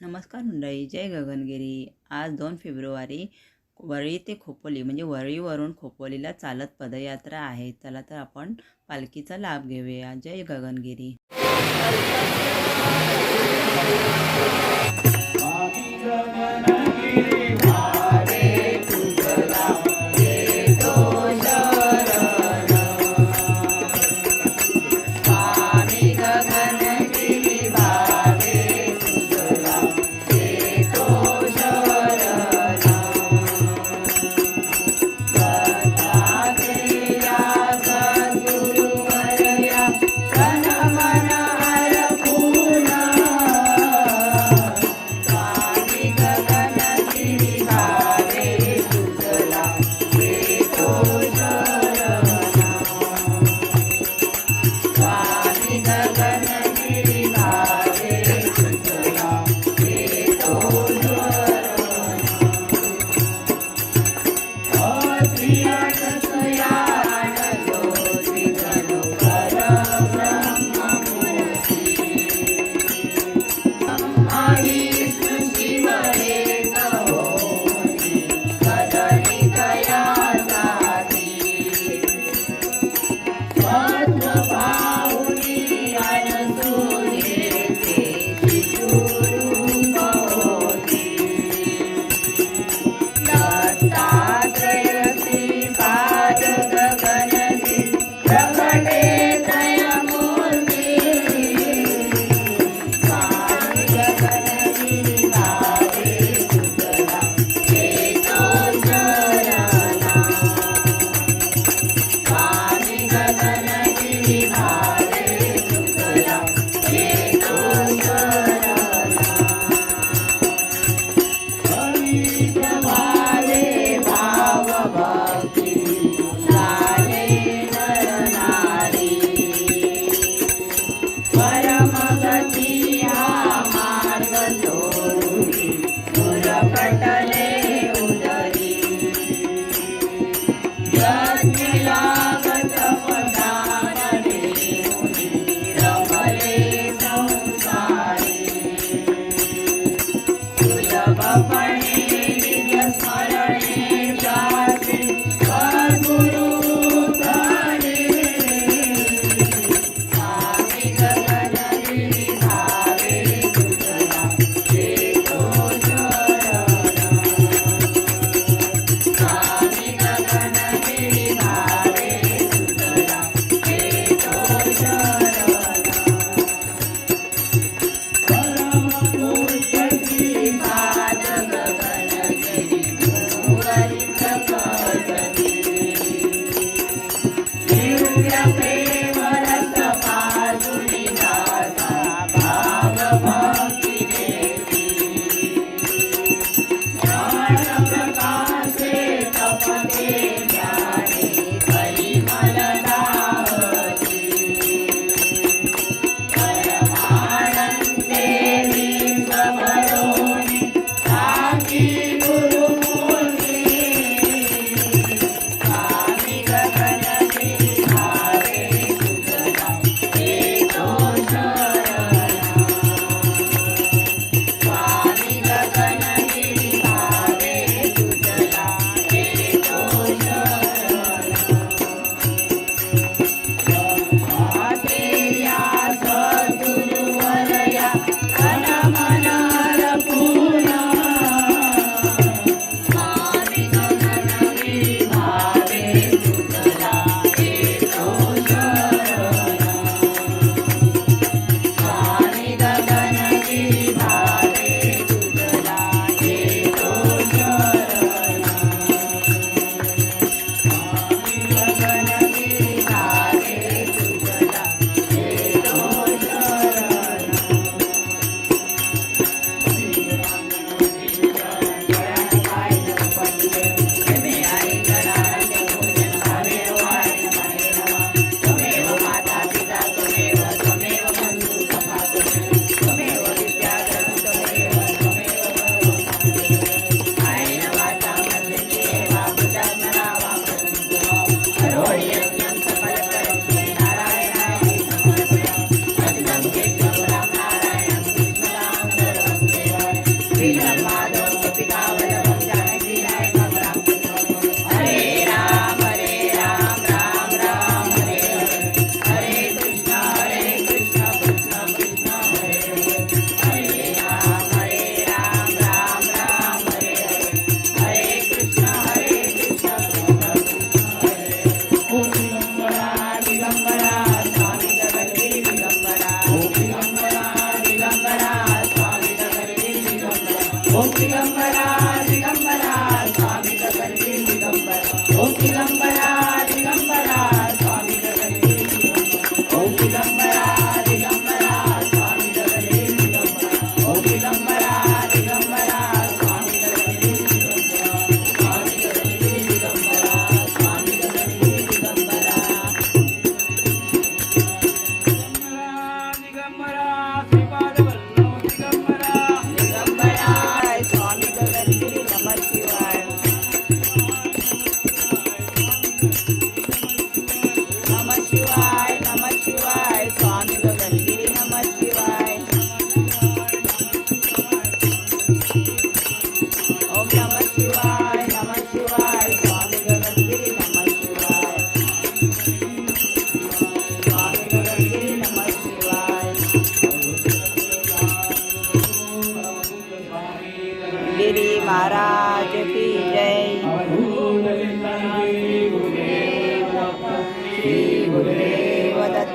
नमस्कार मंडळी जय गगनगिरी. आज दोन फेब्रुवारी वरळी ते खोपोली म्हणजे वरळीवरून खोपोलीला चालत पदयात्रा आहे. चला तर आपण पालखीचा लाभ घेऊया. जय गगनगिरी.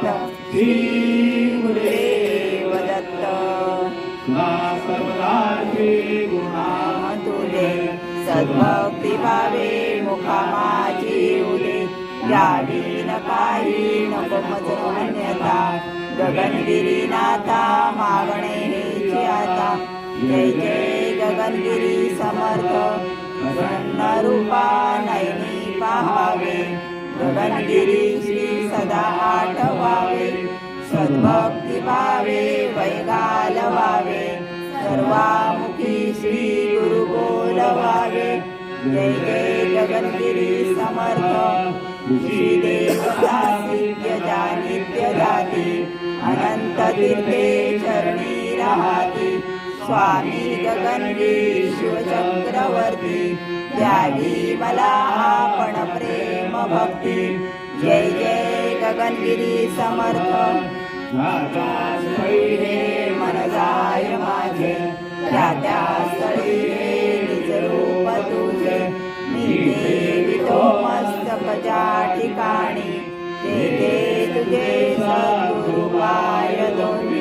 दत्त श्री गुरुदेव दत्त नाम सद्भक्ती भावे मुखामाची उदे यावी न काही नको अन्यता गगनगिरी नाथा मागणे आता जय जय गगनगिरी समर्थ प्रसन्न रूपा नैनी पाहावे। गगनगिरी श्री सदा आठवावे. सद्भक्ती भावे वैगालवावे सर्वामुखी श्री गुरु बोलवावे. जय जय गगनगिरी समर्थ. श्री देवदासित्य जानित्य जाती अनंत तीर्थे चरणी राहती. स्वामी गगनवी शिवचक्रवर्ती द्यावी मला आपण प्रेम भक्ती. जय जय गगनगिरी समर्थ. हे मन जाय माझे. त्या त्या स्थळी निज रूप तुझे. मी देवितो मस्तकच्या ठिकाणी. तेथे तुझे सद्गुरुपाय दोन्ही.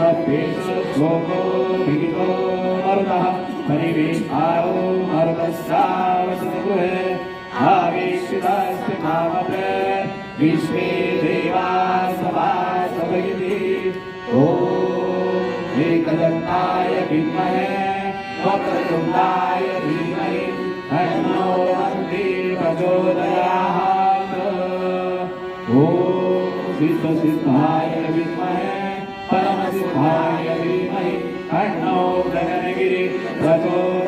एकरायिति अनपेक्षु श्लोको विहितो मरुतः परिवेशारो मरुतस्यावसगृहे आवेशितास्ति मामपे विश्वे देवा सभासभगिति ॐ एकदन्ताय विद्महे वक्रतुण्डाय धीमहि तन्नो वन्ति प्रचोदयात् ॐ सिद्धसिद्धाय परमसिद्धाय धीमहि तन्नो गगनगिरि प्रचोदयात्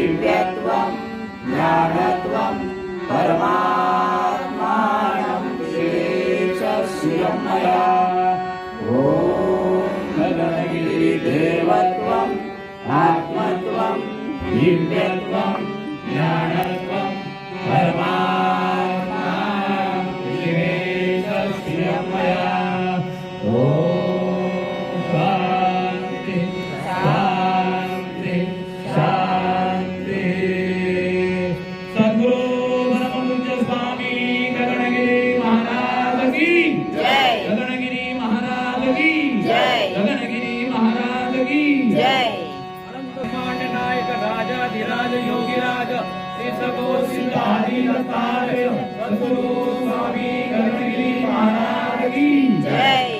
दिव्यत्वं ज्ञानत्वं परमात्मानं दिवेश मया ॐ गगनगिरिदेवत्वम् आत्मत्वं दिव्यत्वं। आदिराज योगीराज श्री सगोसिंद आदि स्वामी गणगिरी महाराज की जय।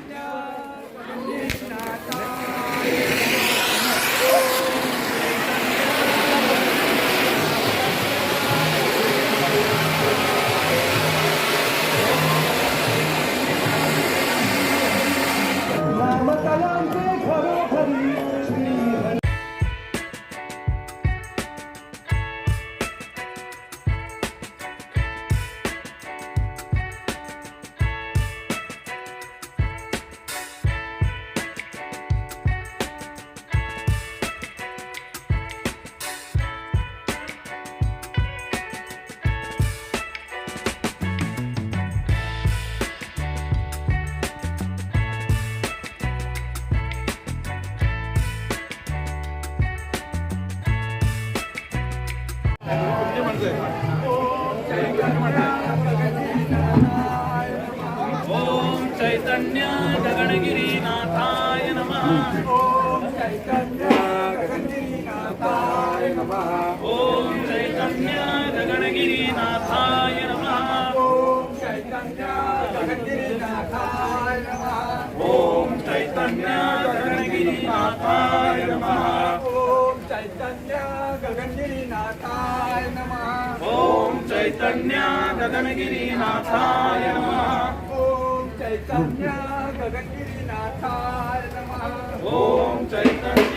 चैतन्य गगनगिरीनाथाय नमः। ओम चैतन्य गगनगिरीनाथाय नमः। ओम चैतन्य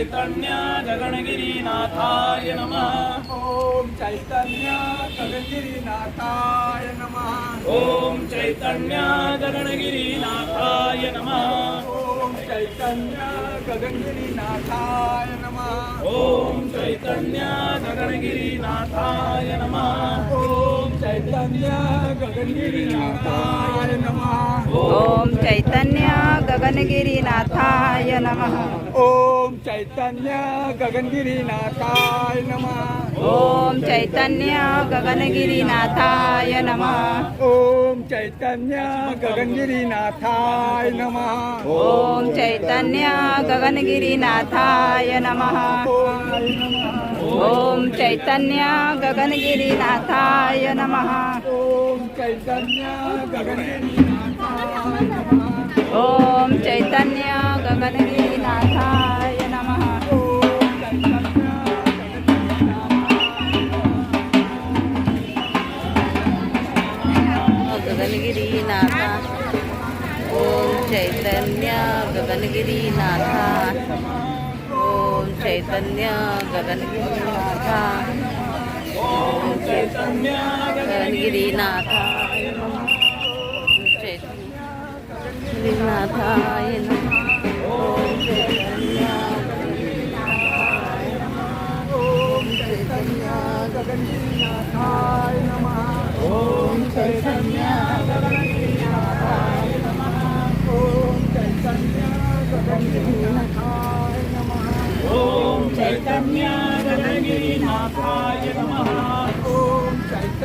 चैतन्य गगनगिरीनाथाय नमः। ओम चैतन्य गगनगिरीनाथाय नमः। ओम चैतन्य गगनगिरीनाथाय नमः। ओम चैतन्य गगनगिरीनाथाय नमः। ओम चैतन्य गगनगिरीनाथाय नमः। ओम चैतन्य गगनगिरी नमः। ओम चैतन्य गगनगिरी नाथाय नमः। ओम चैतन्य गगनगिरी नाथाय नमः। ओम चैतन्य गगनगिरीनाथाय नमः। ओम चैतन्य गगनगिरीनाथाय नमः। ओम चैतन्य गगनगिरीनाथाय नमः। ओम चैतन्य गगनगिरीनाथाय नमः। ओम चैतन्य गगनगिरीनाथाय नमः। ओम चैतन्य गगनगिरीनाथाय Chaitanya Gaganagiri Natha Om Chaitanya Gaganagiri Natha Om Chaitanya Gaganagiri Natha Om Chaitanya Gaganagiri Natha Natha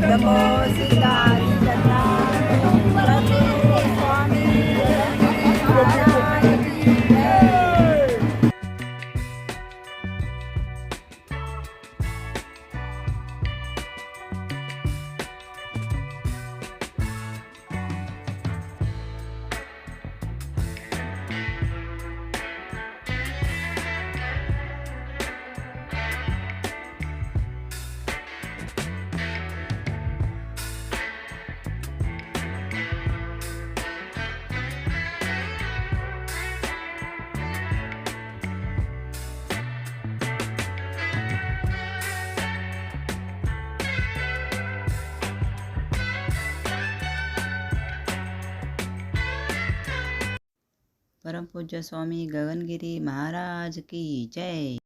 चैतन्य गगनगिरीनाथाय नमः विद्यमो सिद्धारी चंद्रा स्वामी परमपूज्य स्वामी गगनगिरी महाराज की जय।